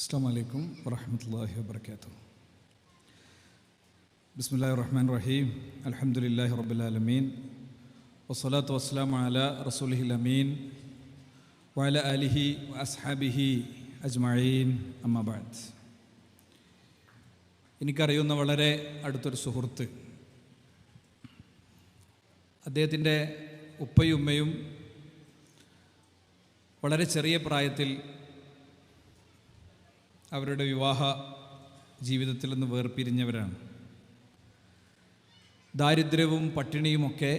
അസ്സാം വലൈക്കും വറഹമത്തല്ലാഹി വാബർക്കാത്തു ബിസ്മില്ലാഹി റഹ്മാൻ റഹീം. അലഹമുല്ലാഹി റബുലാലമീൻ വസ്സലാത്തു വസ്സലാം അല റസൂലിഹിൽ അമീൻ. വഅല അലിഹി അസ്ഹാബിഹി അജ്മീൻ അമ്മബാദ് എനിക്കറിയുന്ന വളരെ അടുത്തൊരു സുഹൃത്ത്. അദ്ദേഹത്തിന്റെ ഉപ്പയും ഉമ്മയും വളരെ ചെറിയ പ്രായത്തിൽ അവരുടെ വിവാഹ ജീവിതത്തിൽ നിന്ന് വേർപിരിഞ്ഞവരാണ്. ദാരിദ്ര്യവും പട്ടിണിയുമൊക്കെ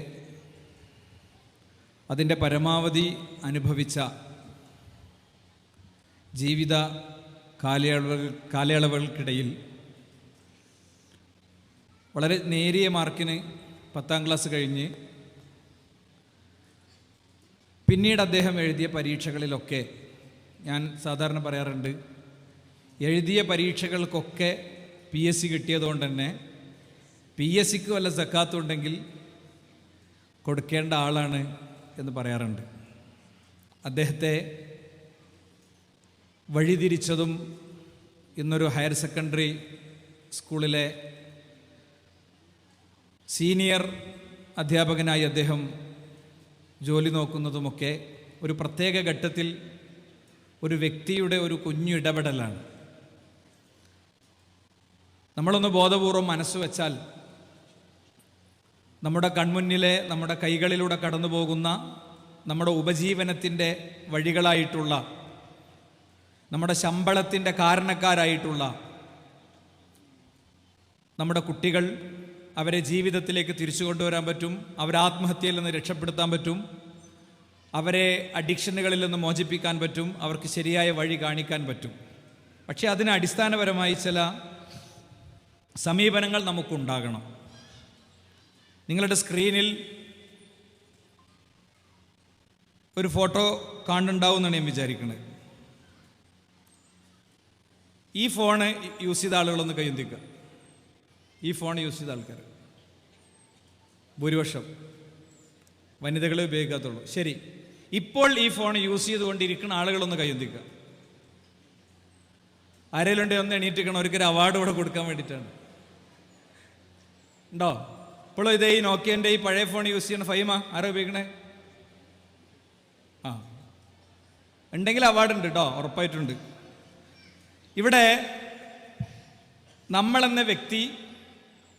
അതിന്റെ പരമാവധി അനുഭവിച്ച ജീവിത കാലയളവ് കാലയളവുകൾക്കിടയിൽ വളരെ നേരിയ മാർക്കിന് പത്താം ക്ലാസ് കഴിഞ്ഞ് പിന്നീട് അദ്ദേഹം എഴുതിയ പരീക്ഷകളിലൊക്കെ ഞാൻ സാധാരണ പറയാറുണ്ട് എഴുതിയ പരീക്ഷകൾക്കൊക്കെ പി എസ് സി കിട്ടിയതുകൊണ്ട് തന്നെ പി എസ് സിക്ക് വല്ല സക്കാത്തുണ്ടെങ്കിൽ കൊടുക്കേണ്ട ആളാണ് എന്ന് പറയാറുണ്ട്. അദ്ദേഹത്തെ വഴിതിരിച്ചതും ഇന്നൊരു ഹയർ സെക്കൻഡറി സ്കൂളിലെ സീനിയർ അധ്യാപകനായി അദ്ദേഹം ജോലി നോക്കുന്നതുമൊക്കെ ഒരു പ്രത്യേക ഘട്ടത്തിൽ ഒരു വ്യക്തിയുടെ ഒരു കുഞ്ഞു ഇടപെടലാണ് നമ്മളൊന്ന് ബോധപൂർവം മനസ്സ് വെച്ചാൽ നമ്മുടെ കൺമുന്നിലെ നമ്മുടെ കൈകളിലൂടെ കടന്നു പോകുന്ന നമ്മുടെ ഉപജീവനത്തിന്റെ വഴികളായിട്ടുള്ള നമ്മുടെ ശമ്പളത്തിന്റെ കാരണക്കാരായിട്ടുള്ള നമ്മുടെ കുട്ടികൾ അവരെ ജീവിതത്തിലേക്ക് തിരിച്ചു കൊണ്ടുവരാൻ പറ്റും അവരെ ആത്മഹത്യയിൽ നിന്ന് രക്ഷപ്പെടുത്താൻ പറ്റും അവരെ അഡിക്ഷനുകളിൽ നിന്ന് മോചിപ്പിക്കാൻ പറ്റും അവർക്ക് ശരിയായ വഴി കാണിക്കാൻ പറ്റും. പക്ഷേ അതിന് അടിസ്ഥാനപരമായി ചില സമീപനങ്ങൾ നമുക്കുണ്ടാകണം. നിങ്ങളുടെ സ്ക്രീനിൽ ഒരു ഫോട്ടോ കാണുന്നുണ്ടാവും എന്നാണ് ഞാൻ വിചാരിക്കുന്നത് ഈ ഫോണ് യൂസ് ചെയ്ത ആളുകളൊന്ന് കയ്യൊന്തിക്കുക. ഈ ഫോൺ യൂസ് ചെയ്ത ആൾക്കാർ. ഭൂരിപക്ഷം. വനിതകളെ ഉപയോഗിക്കാത്തുള്ളൂ. ശരി. ഇപ്പോൾ ഈ ഫോൺ യൂസ് ചെയ്തുകൊണ്ടിരിക്കുന്ന ആളുകളൊന്ന് കയ്യൊന്തിക്കുക. ആരെങ്കിലും ഉണ്ടെങ്കിൽ ഒന്ന് എണീറ്റിക്കണം ഒരിക്കലും അവാർഡ് ഇവിടെ കൊടുക്കാൻ വേണ്ടിയിട്ടാണ്. ഉണ്ടോ? ഇപ്പോഴും ഇതേ ഈ നോക്കിയന്റെ ഈ പഴയ ഫോൺ യൂസ് ചെയ്യണ ഫൈമ ആരാ ഉപയോഗിക്കണേ? ആ. ഉണ്ടെങ്കിൽ അവാർഡ് ഉണ്ട് കേട്ടോ ഉറപ്പായിട്ടുണ്ട്. ഇവിടെ നമ്മളെന്ന വ്യക്തി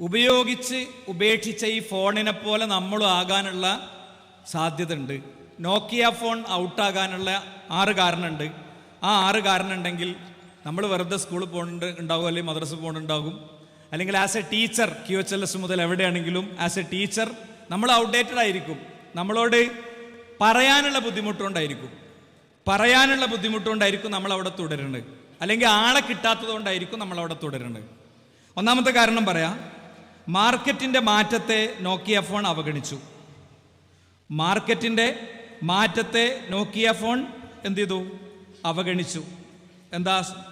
ഉപയോഗിച്ച് ഉപേക്ഷിച്ച ഈ ഫോണിനെ പോലെ നമ്മളും ആകാനുള്ള സാധ്യത ഉണ്ട് നോക്കിയ ഫോൺ ഔട്ടാകാനുള്ള ആറ് കാരണമുണ്ട്. ആ ആറ് കാരണം ഉണ്ടെങ്കിൽ നമ്മൾ വെറുതെ സ്കൂളിൽ പോകുന്നുണ്ട് ഉണ്ടാകും അല്ലെങ്കിൽ മദ്രസ പോകുന്നുണ്ടാകും അല്ലെങ്കിൽ as a teacher Q H L S മുതൽ എവിടെയാണെങ്കിലും ആസ് എ ടീച്ചർ നമ്മൾ ഔട്ട്ഡേറ്റഡ് ആയിരിക്കും. നമ്മളോട് പറയാനുള്ള ബുദ്ധിമുട്ടുകൊണ്ടായിരിക്കും. പറയാനുള്ള ബുദ്ധിമുട്ടുകൊണ്ടായിരിക്കും നമ്മൾ അവിടെ തുടരുന്നത്. അല്ലെങ്കിൽ ആളെ കിട്ടാത്തത് കൊണ്ടായിരിക്കും നമ്മൾ അവിടെ തുടരുന്നത്. ഒന്നാമത്തെ കാരണം പറയാം മാർക്കറ്റിന്റെ മാറ്റത്തെ നോക്കിയ ഫോൺ അവഗണിച്ചു. മാർക്കറ്റിന്റെ മാറ്റത്തെ നോക്കിയ ഫോൺ എന്ത് ചെയ്തു? അവഗണിച്ചു. എന്താ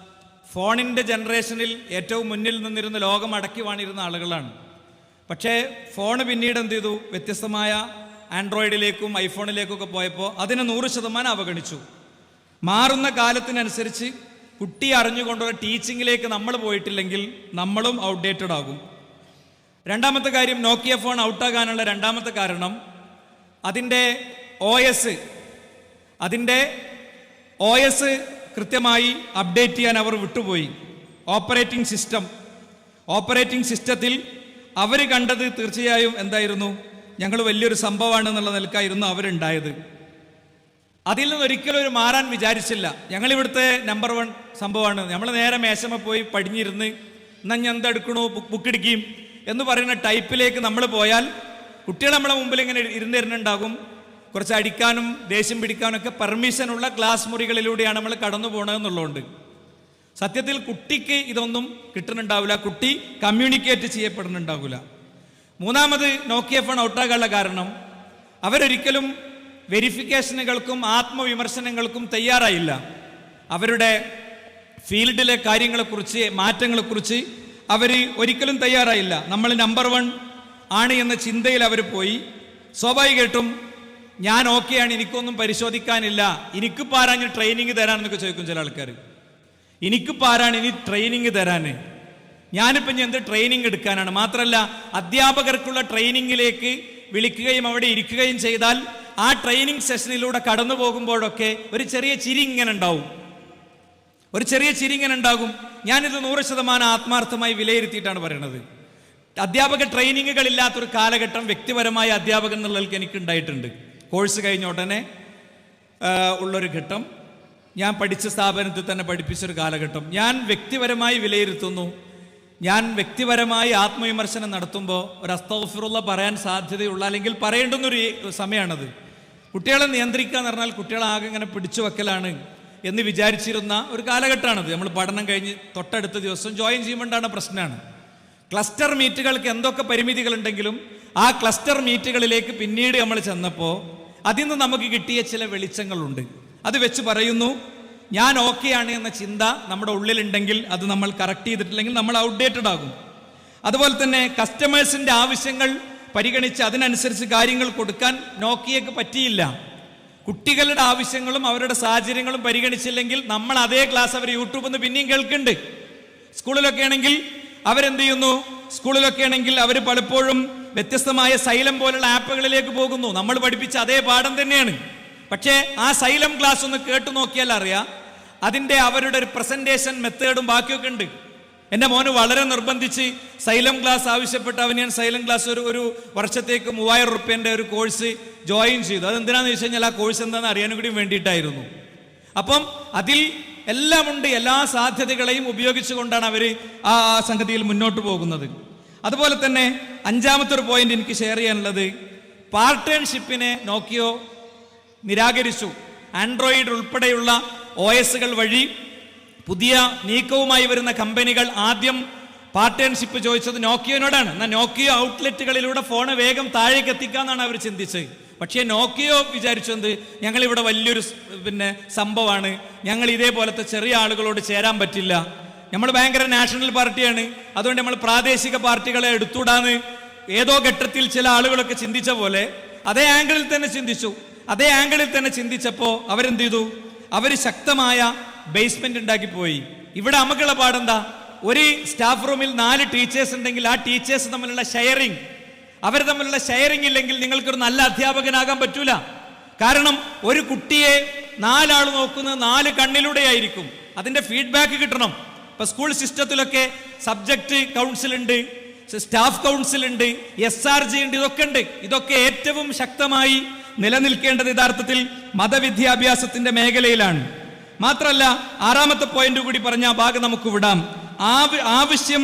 ഫോണിന്റെ ജനറേഷനിൽ ഏറ്റവും മുന്നിൽ നിന്നിരുന്ന ലോകം അടക്കി വാണിരുന്ന ആളുകളാണ്. പക്ഷേ ഫോൺ പിന്നീട് എന്ത് ചെയ്തു? വ്യത്യസ്തമായ ആൻഡ്രോയിഡിലേക്കും ഐഫോണിലേക്കൊക്കെ പോയപ്പോൾ അതിനെ നൂറ് ശതമാനം അവഗണിച്ചു. മാറുന്ന കാലത്തിനനുസരിച്ച് കുട്ടി അറിഞ്ഞുകൊണ്ടുള്ള ടീച്ചിങ്ങിലേക്ക് നമ്മൾ പോയിട്ടില്ലെങ്കിൽ നമ്മളും ഔട്ട്ഡേറ്റഡ് ആകും. രണ്ടാമത്തെ കാര്യം നോക്കിയ ഫോൺ ഔട്ടാകാനുള്ള രണ്ടാമത്തെ കാരണം അതിന്റെ ഒ എസ് അതിന്റെ ഒ എസ് കൃത്യമായി അപ്ഡേറ്റ് ചെയ്യാൻ അവർ വിട്ടുപോയി. ഓപ്പറേറ്റിംഗ് സിസ്റ്റം ഓപ്പറേറ്റിംഗ് സിസ്റ്റത്തിൽ അവർ കണ്ടത് തീർച്ചയായും എന്തായിരുന്നു? ഞങ്ങൾ വലിയൊരു സംഭവമാണ് എന്നുള്ള നിലക്കായിരുന്നു അവരുണ്ടായത്. അതിൽ നിന്ന് ഒരിക്കലും ഒരു മാറാൻ വിചാരിച്ചില്ല. ഞങ്ങൾ ഇവിടുത്തെ നമ്പർ വൺ സംഭവമാണ്. നമ്മൾ നേരെ മേശമ പോയി പടിഞ്ഞിരുന്ന് എന്നാൽ ഞാൻ എന്തെടുക്കണു ബുക്ക് എടുക്കുകയും എന്ന് പറയുന്ന ടൈപ്പിലേക്ക് നമ്മൾ പോയാൽ കുട്ടികൾ നമ്മളെ മുമ്പിൽ ഇങ്ങനെ ഇരുന്നിരുന്നുണ്ടാകും. കുറച്ച് അടിക്കാനും ദേഷ്യം പിടിക്കാനും ഒക്കെ പെർമിഷനുള്ള ക്ലാസ് മുറികളിലൂടെയാണ് നമ്മൾ കടന്നു പോകണമെന്നുള്ളതുകൊണ്ട് സത്യത്തിൽ കുട്ടിക്ക് ഇതൊന്നും കിട്ടുന്നുണ്ടാവില്ല. കുട്ടി കമ്മ്യൂണിക്കേറ്റ് ചെയ്യപ്പെടുന്നുണ്ടാവില്ല. മൂന്നാമത് നോക്കിയ ഫോൺ ഔട്ടാകാനുള്ള കാരണം അവരൊരിക്കലും വെരിഫിക്കേഷനുകൾക്കും ആത്മവിമർശനങ്ങൾക്കും തയ്യാറായില്ല. അവരുടെ ഫീൽഡിലെ കാര്യങ്ങളെക്കുറിച്ച് മാറ്റങ്ങളെക്കുറിച്ച് അവർ ഒരിക്കലും തയ്യാറായില്ല. നമ്മൾ നമ്പർ വൺ ആണ് എന്ന ചിന്തയിൽ അവർ പോയി. സ്വാഭാവികമായിട്ടും ഞാൻ ഓക്കെയാണ് എനിക്കൊന്നും പരിശോധിക്കാനില്ല. എനിക്ക് പാരാഞ്ഞ് ട്രെയിനിങ് തരാനെന്നൊക്കെ ചോദിക്കും ചില ആൾക്കാർ എനിക്ക് പാരാണ് ഇനി ട്രെയിനിങ് തരാന്? ഞാനിപ്പോൾ ഇനി എന്ത് ട്രെയിനിങ് എടുക്കാനാണ്? മാത്രമല്ല അധ്യാപകർക്കുള്ള ട്രെയിനിങ്ങിലേക്ക് വിളിക്കുകയും അവിടെ ഇരിക്കുകയും ചെയ്താൽ ആ ട്രെയിനിങ് സെഷനിലൂടെ കടന്നു പോകുമ്പോഴൊക്കെ ഒരു ചെറിയ ചിരി ഇങ്ങനെ ഉണ്ടാവും. ഒരു ചെറിയ ചിരി ഇങ്ങനെ ഉണ്ടാകും. ഞാനിത് നൂറ് ശതമാനം ആത്മാർത്ഥമായി വിലയിരുത്തിയിട്ടാണ് പറയുന്നത് അധ്യാപക ട്രെയിനിങ്ങുകളില്ലാത്തൊരു കാലഘട്ടം വ്യക്തിപരമായ അധ്യാപകൻ എന്നുള്ളതിൽ എനിക്ക് ഉണ്ടായിട്ടുണ്ട് കോഴ്സ് കഴിഞ്ഞ ഉടനെ ഉള്ളൊരു ഘട്ടം. ഞാൻ പഠിച്ച സ്ഥാപനത്തിൽ തന്നെ പഠിപ്പിച്ചൊരു കാലഘട്ടം. ഞാൻ വ്യക്തിപരമായി വിലയിരുത്തുന്നു. ഞാൻ വ്യക്തിപരമായി ആത്മവിമർശനം നടത്തുമ്പോൾ ഒരു അസ്തഫിറുള്ള പറയാൻ സാധ്യതയുള്ള അല്ലെങ്കിൽ പറയേണ്ടുന്നൊരു സമയമാണത് കുട്ടികളെ നിയന്ത്രിക്കുക എന്ന് പറഞ്ഞാൽ കുട്ടികളെ ആകെ ഇങ്ങനെ പിടിച്ചു വെക്കലാണ് എന്ന് വിചാരിച്ചിരുന്ന ഒരു കാലഘട്ടമാണത്. നമ്മൾ പഠനം കഴിഞ്ഞ് തൊട്ടടുത്ത ദിവസം ജോയിൻ ചെയ്യുമ്പോണ്ടാണ് പ്രശ്നമാണ് ക്ലസ്റ്റർ മീറ്റുകൾക്ക് എന്തൊക്കെ പരിമിതികളുണ്ടെങ്കിലും ആ ക്ലസ്റ്റർ മീറ്റുകളിലേക്ക് പിന്നീട് നമ്മൾ ചെന്നപ്പോൾ അതിൽ നിന്ന് നമുക്ക് കിട്ടിയ ചില വെളിച്ചങ്ങളുണ്ട്. അത് വെച്ച് പറയുന്നു ഞാൻ ഓക്കെയാണ് എന്ന ചിന്ത നമ്മുടെ ഉള്ളിലുണ്ടെങ്കിൽ അത് നമ്മൾ കറക്റ്റ് ചെയ്തിട്ടില്ലെങ്കിൽ നമ്മൾ ഔട്ട്ഡേറ്റഡ് ആകും. അതുപോലെ തന്നെ കസ്റ്റമേഴ്സിന്റെ ആവശ്യങ്ങൾ പരിഗണിച്ച് അതിനനുസരിച്ച് കാര്യങ്ങൾ കൊടുക്കാൻ നോക്കിയക്ക് പറ്റിയില്ല. കുട്ടികളുടെ ആവശ്യങ്ങളും അവരുടെ സാഹചര്യങ്ങളും പരിഗണിച്ചില്ലെങ്കിൽ നമ്മൾ അതേ ക്ലാസ് അവർ യൂട്യൂബിൽ നിന്ന് പിന്നെയും കേൾക്കുന്നുണ്ട്. സ്കൂളിലൊക്കെ ആണെങ്കിൽ അവരെന്ത് ചെയ്യുന്നു? സ്കൂളിലൊക്കെ ആണെങ്കിൽ അവർ പലപ്പോഴും വ്യത്യസ്തമായ സൈലം പോലുള്ള ആപ്പുകളിലേക്ക് പോകുന്നു. നമ്മൾ പഠിപ്പിച്ച അതേ പാഠം തന്നെയാണ്. പക്ഷേ ആ സൈലം ക്ലാസ് ഒന്ന് കേട്ടു നോക്കിയാൽ അറിയാം അതിന്റെ അവരുടെ ഒരു പ്രസന്റേഷൻ മെത്തേഡും ബാക്കിയൊക്കെ ഉണ്ട്. എന്റെ മോന് വളരെ നിർബന്ധിച്ച് സൈലം ക്ലാസ് ആവശ്യപ്പെട്ട് അവന് ഞാൻ സൈലം ക്ലാസ് ഒരു ഒരു വർഷത്തേക്ക് മൂവായിരം റുപ്യന്റെ ഒരു കോഴ്സ് ജോയിൻ ചെയ്തു. അത് എന്തിനാന്ന് വെച്ച് കഴിഞ്ഞാൽ ആ കോഴ്സ് എന്താണെന്ന് അറിയാനും കൂടി വേണ്ടിയിട്ടായിരുന്നു. അപ്പം അതിൽ എല്ലാമുണ്ട് എല്ലാ സാധ്യതകളെയും ഉപയോഗിച്ചുകൊണ്ടാണ് അവർ ആ സംഗതിയിൽ മുന്നോട്ട് പോകുന്നത്. അതുപോലെ തന്നെ അഞ്ചാമത്തെ ഒരു പോയിന്റ് എനിക്ക് ഷെയർ ചെയ്യാനുള്ളത്. പാർട്ട്ണർഷിപ്പിനെ നോക്കിയോ? നിരാകരിച്ചു. ആൻഡ്രോയിഡ് ഉൾപ്പെടെയുള്ള ഒ എസുകൾ വഴി പുതിയ നീക്കവുമായി വരുന്ന കമ്പനികൾ ആദ്യം പാർട്ട്ണർഷിപ്പ് ചോദിച്ചത് നോക്കിയോനോടാണ്. എന്നാൽ നോക്കിയോ ഔട്ട്ലെറ്റുകളിലൂടെ ഫോണ് വേഗം താഴേക്ക് എത്തിക്കാന്നാണ് അവർ ചിന്തിച്ചത്. പക്ഷേ നോക്കിയോ വിചാരിച്ചത് ഞങ്ങളിവിടെ വലിയൊരു പിന്നെ സംഭവമാണ് ഞങ്ങൾ ഇതേപോലത്തെ ചെറിയ ആളുകളോട് ചേരാൻ പറ്റില്ല. നമ്മൾ ഭയങ്കര നാഷണൽ പാർട്ടിയാണ്. അതുകൊണ്ട് നമ്മൾ പ്രാദേശിക പാർട്ടികളെ എടുത്തുകൂടാന്ന് ഏതോ ഘട്ടത്തിൽ ചില ആളുകളൊക്കെ ചിന്തിച്ച പോലെ അതേ ആംഗിളിൽ തന്നെ ചിന്തിച്ചു. അതേ ആംഗിളിൽ തന്നെ ചിന്തിച്ചപ്പോൾ അവരെന്ത് ചെയ്തു? അവർ ശക്തമായ ബേസ്മെന്റ് ഉണ്ടാക്കി പോയി ഇവിടെ നമുക്കുള്ള പാടെന്താ? ഒരു സ്റ്റാഫ് റൂമിൽ നാല് ടീച്ചേഴ്സ് ഉണ്ടെങ്കിൽ ആ ടീച്ചേഴ്സ് തമ്മിലുള്ള ഷെയറിംഗ് അവർ തമ്മിലുള്ള ഷെയറിംഗ് ഇല്ലെങ്കിൽ നിങ്ങൾക്കൊരു നല്ല അധ്യാപകനാകാൻ പറ്റൂല. കാരണം ഒരു കുട്ടിയെ നാലാൾ നോക്കുന്നത് നാല് കണ്ണിലൂടെ ആയിരിക്കും അതിന്റെ ഫീഡ്ബാക്ക് കിട്ടണം. ഇപ്പൊ സ്കൂൾ സിസ്റ്റത്തിലൊക്കെ സബ്ജക്ട് കൗൺസിൽ ഉണ്ട് സ്റ്റാഫ് കൗൺസിൽ ഉണ്ട് എസ് ആർ ജി ഉണ്ട് ഇതൊക്കെ ഉണ്ട്. ഇതൊക്കെ ഏറ്റവും ശക്തമായി നിലനിൽക്കേണ്ടത് യഥാർത്ഥത്തിൽ മതവിദ്യാഭ്യാസത്തിന്റെ മേഖലയിലാണ്. മാത്രമല്ല ആറാമത്തെ പോയിന്റ് കൂടി പറഞ്ഞ ആ ഭാഗം നമുക്ക് വിടാം. ആവശ്യം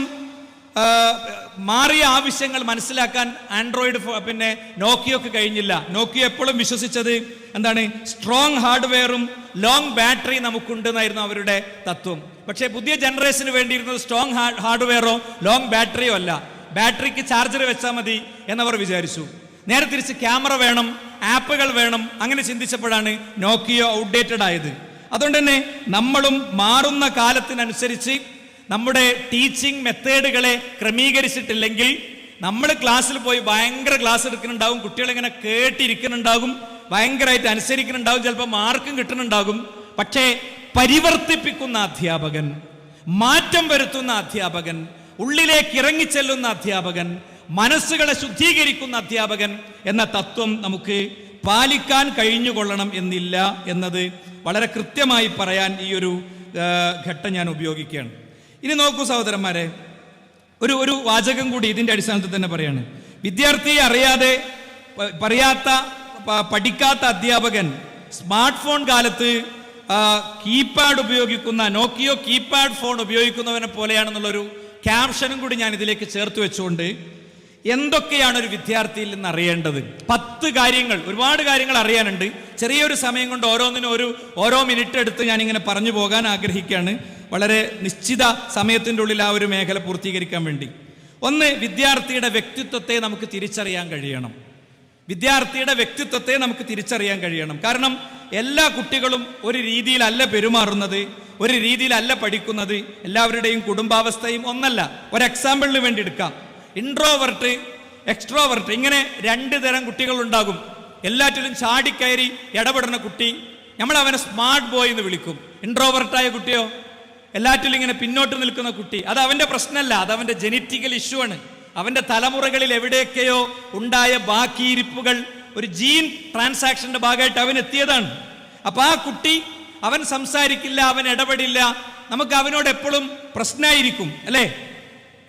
മാറിയ ആവശ്യങ്ങൾ മനസ്സിലാക്കാൻ ആൻഡ്രോയിഡ് പിന്നെ നോക്കിയൊക്കെ കഴിഞ്ഞില്ല. നോക്കിയോ എപ്പോഴും വിശ്വസിച്ചത് എന്താണ്? സ്ട്രോങ് ഹാർഡ്വെയറും ലോങ് ബാറ്ററി നമുക്കുണ്ടെന്നായിരുന്നു അവരുടെ തത്വം. പക്ഷേ പുതിയ ജനറേഷന് വേണ്ടിയിരുന്നത് സ്ട്രോങ് ഹാർഡ്വെയറോ ലോങ് ബാറ്ററിയോ അല്ല. ബാറ്ററിക്ക് ചാർജർ വെച്ചാൽ മതി എന്നവർ വിചാരിച്ചു. നേരെ തിരിച്ച് ക്യാമറ വേണം ആപ്പുകൾ വേണം അങ്ങനെ ചിന്തിച്ചപ്പോഴാണ് നോക്കിയോ ഔട്ട്ഡേറ്റഡ് ആയത്. അതുകൊണ്ട് തന്നെ നമ്മളും മാറുന്ന കാലത്തിനനുസരിച്ച് നമ്മുടെ ടീച്ചിങ് മെത്തേഡുകളെ ക്രമീകരിച്ചിട്ടില്ലെങ്കിൽ നമ്മൾ ക്ലാസ്സിൽ പോയി ഭയങ്കര ക്ലാസ് എടുക്കുന്നുണ്ടാവും കുട്ടികളിങ്ങനെ കേട്ടിരിക്കുന്നുണ്ടാകും ഭയങ്കരമായിട്ട് അനുസരിക്കുന്നുണ്ടാവും ചിലപ്പോൾ മാർക്കും കിട്ടുന്നുണ്ടാകും. പക്ഷേ പരിവർത്തിപ്പിക്കുന്ന അധ്യാപകൻ മാറ്റം വരുത്തുന്ന അധ്യാപകൻ ഉള്ളിലേക്ക് ഇറങ്ങിച്ചെല്ലുന്ന അധ്യാപകൻ മനസ്സുകളെ ശുദ്ധീകരിക്കുന്ന അധ്യാപകൻ എന്ന തത്വം നമുക്ക് പാലിക്കാൻ കഴിഞ്ഞുകൊള്ളണം എന്നില്ല എന്നത് വളരെ കൃത്യമായി പറയാൻ ഈ ഒരു ഘട്ടം ഞാൻ ഉപയോഗിക്കുകയാണ്. ഇനി നോക്കൂ സഹോദരന്മാരെ ഒരു ഒരു വാചകം കൂടി ഇതിന്റെ അടിസ്ഥാനത്തിൽ തന്നെ പറയാണ്. വിദ്യാർത്ഥിയെ അറിയാതെ പറയാത്ത പഠിക്കാത്ത അധ്യാപകൻ സ്മാർട്ട് ഫോൺ കാലത്ത് കീപാഡ് ഉപയോഗിക്കുന്ന നോക്കിയോ കീപാഡ് ഫോൺ ഉപയോഗിക്കുന്നവനെ പോലെയാണെന്നുള്ളൊരു ക്യാപ്ഷനും കൂടി ഞാൻ ഇതിലേക്ക് ചേർത്ത് വെച്ചുകൊണ്ട് എന്തൊക്കെയാണ് ഒരു വിദ്യാർത്ഥിയിൽ നിന്ന് അറിയേണ്ടത് പത്ത് കാര്യങ്ങൾ ഒരുപാട് കാര്യങ്ങൾ അറിയാനുണ്ട്. ചെറിയൊരു സമയം കൊണ്ട് ഓരോന്നിനും ഒരു ഓരോ മിനിറ്റ് എടുത്ത് ഞാൻ ഇങ്ങനെ പറഞ്ഞു പോകാൻ ആഗ്രഹിക്കുകയാണ്. വളരെ നിശ്ചിത സമയത്തിന്റെ ഉള്ളിൽ ആ ഒരു മേഖല പൂർത്തീകരിക്കാൻ വേണ്ടി. ഒന്ന് വിദ്യാർത്ഥിയുടെ വ്യക്തിത്വത്തെ നമുക്ക് തിരിച്ചറിയാൻ കഴിയണം. വിദ്യാർത്ഥിയുടെ വ്യക്തിത്വത്തെ നമുക്ക് തിരിച്ചറിയാൻ കഴിയണം. കാരണം എല്ലാ കുട്ടികളും ഒരു രീതിയിലല്ല പെരുമാറുന്നത് ഒരു രീതിയിലല്ല പഠിക്കുന്നത്. എല്ലാവരുടെയും കുടുംബാവസ്ഥയും ഒന്നല്ല. ഒരു എക്സാമ്പിളിന് വേണ്ടി എടുക്കാം. ഇൻട്രോവർട്ട് എക്സ്ട്രോവർട്ട് ഇങ്ങനെ രണ്ട് തരം കുട്ടികളുണ്ടാകും എല്ലാറ്റിലും ചാടിക്കയറി ഇടപെടുന്ന കുട്ടി നമ്മൾ അവനെ സ്മാർട്ട് ബോയ് എന്ന് വിളിക്കും. ഇൻട്രോവർട്ടായ കുട്ടിയോ? എല്ലാറ്റിലും ഇങ്ങനെ പിന്നോട്ട് നിൽക്കുന്ന കുട്ടി. അത് അവന്റെ പ്രശ്നമല്ല. അത് അവന്റെ ജനറ്റിക്കൽ ഇഷ്യൂ ആണ്. അവന്റെ തലമുറകളിൽ എവിടെയൊക്കെയോ ഉണ്ടായ ബാക്കിയിരിപ്പുകൾ ഒരു ജീൻ ട്രാൻസാക്ഷന്റെ ഭാഗമായിട്ട് അവൻ എത്തിയതാണ്. അപ്പൊ ആ കുട്ടി അവൻ സംസാരിക്കില്ല അവൻ ഇടപെടില്ല. നമുക്ക് അവനോട് എപ്പോഴും പ്രശ്നമായിരിക്കും അല്ലേ?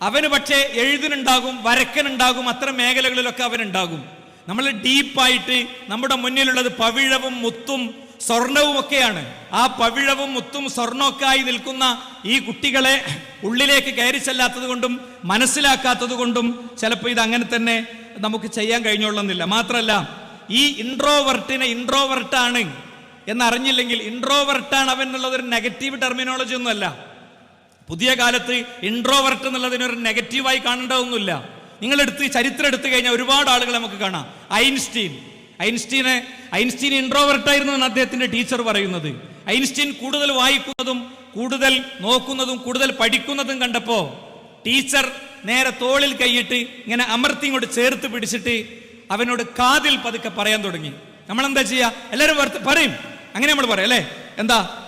അവന് പക്ഷേ എഴുതിനുണ്ടാകും വരക്കനുണ്ടാകും അത്തരം മേഖലകളിലൊക്കെ അവനുണ്ടാകും. നമ്മൾ ഡീപ്പായിട്ട് നമ്മുടെ മുന്നിലുള്ളത് പവിഴവും മുത്തും സ്വർണവും ഒക്കെയാണ് ആ പവിഴവും മുത്തും സ്വർണമൊക്കെ ആയി നിൽക്കുന്ന ഈ കുട്ടികളെ ഉള്ളിലേക്ക് കയറി ചെല്ലാത്തത് കൊണ്ടും മനസ്സിലാക്കാത്തത് കൊണ്ടും ചിലപ്പോൾ ഇത് അങ്ങനെ തന്നെ നമുക്ക് ചെയ്യാൻ കഴിഞ്ഞോളുന്നില്ല മാത്രമല്ല ഈ ഇൻട്രോവർട്ടിനെ ഇൻട്രോവർട്ടാണ് എന്നറിഞ്ഞില്ലെങ്കിൽ ഇൻട്രോവർട്ടാണ് അവൻ എന്നുള്ളത് ഒരു നെഗറ്റീവ് ടെർമിനോളജി ഒന്നുമല്ല. പുതിയ കാലത്ത് ഇൻട്രോവർട്ട് എന്നുള്ളതിനൊരു നെഗറ്റീവായി കാണേണ്ടതൊന്നുമില്ല. നിങ്ങൾ എടുത്ത് ചരിത്രം എടുത്തു കഴിഞ്ഞാൽ ഒരുപാട് ആളുകളെ നമുക്ക് കാണാം. ഐൻസ്റ്റീൻ ഐൻസ്റ്റീനെ ഐൻസ്റ്റീൻ ഇൻട്രോവേർട്ട് ആയിരുന്നു എന്ന് അദ്ദേഹത്തിന്റെ ടീച്ചർ പറയുന്നത്. ഐൻസ്റ്റീൻ കൂടുതൽ വായിക്കുന്നതും കൂടുതൽ നോക്കുന്നതും കൂടുതൽ പഠിക്കുന്നതും കണ്ടപ്പോ ടീച്ചർ നേരെ തോളിൽ കൈയിട്ട് ഇങ്ങനെ അമർത്തി ഇങ്ങോട്ട് ചേർത്ത് പിടിച്ചിട്ട് അവനോട് കാതിൽ പതുക്കെ പറയാൻ തുടങ്ങി. നമ്മൾ എന്താ ചെയ്യാ എല്ലാവരും പറയും. അങ്ങനെ നമ്മൾ പറയാം അല്ലേ? എന്താ?